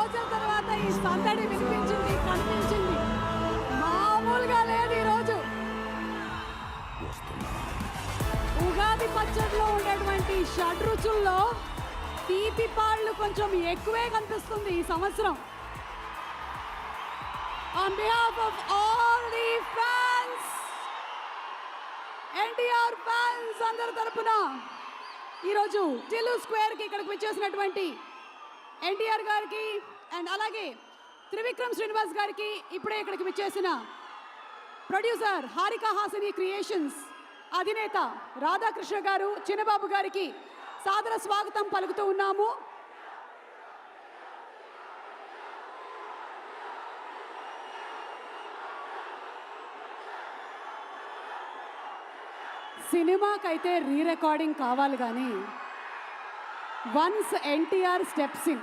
రోజుల తర్వాత ఈ సందడి వినిపించింది కనిపించింది. మామూలుగా లేదు ఈరోజు ఉగాది పచ్చడిలో ఉండేటువంటి షడ్రుచుల్లో తీపి పాళ్ళు కొంచెం ఎక్కువే కనిపిస్తుంది ఈ సంవత్సరం. On behalf of all the fans NTR fans అందరి తరపున ఈరోజు టిల్లు స్క్వేర్కి ఇక్కడికి వచ్చేసినటువంటి ఎన్టీఆర్ గారికి అండ్ అలాగే త్రివిక్రమ్ శ్రీనివాస్ గారికి ఇప్పుడే ఇక్కడికి విచ్చేసిన ప్రొడ్యూసర్ హారిక హాసిని క్రియేషన్స్ అధినేత రాధాకృష్ణ గారు చిన్నబాబు గారికి సాదర స్వాగతం పలుకుతూ ఉన్నాము. సినిమాకైతే రీ రికార్డింగ్ కావాలి కానీ once NTR steps in.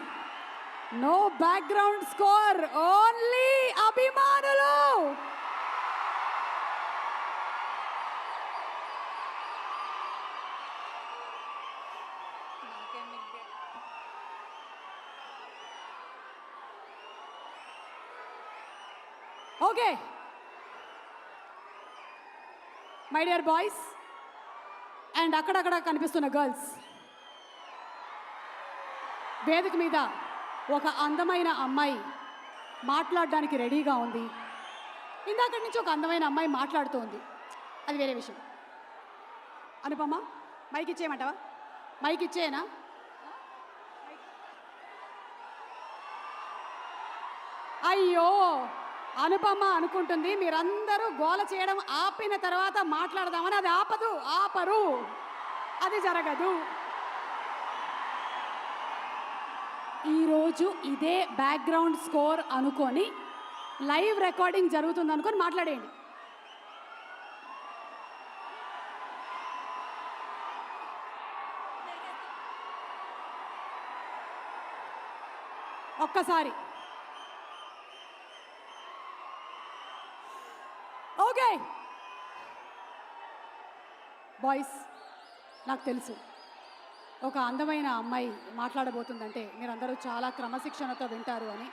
No background score only అభిమానులు okay my dear boys and అక్కడక్కడ కనిపిస్తున్న గర్ల్స్ వేదిక మీద ఒక అందమైన అమ్మాయి మాట్లాడడానికి రెడీగా ఉంది. ఇందాక నుంచి ఒక అందమైన అమ్మాయి మాట్లాడుతూ ఉంది అది వేరే విషయం. అనుపమ్మ మైక్ ఇచ్చేయమంటావా? మైక్ ఇచ్చేయనా? అయ్యో అనుపమ అనుకుంటుంది మీరందరూ గోల చేయడం ఆపిన తర్వాత మాట్లాడదామని. అది ఆపదు ఆపరు. అది జరగదు. ఈరోజు ఇదే బ్యాక్గ్రౌండ్ స్కోర్ అనుకొని లైవ్ రికార్డింగ్ జరుగుతుంది అనుకొని మాట్లాడేయండి. ఒక్కసారి. ఓకే. బాయ్స్ నాకు తెలుసు. ఒక అందమైన అమ్మాయి మాట్లాడబోతుందంటే మీరందరూ చాలా క్రమశిక్షణతో వింటారు అని.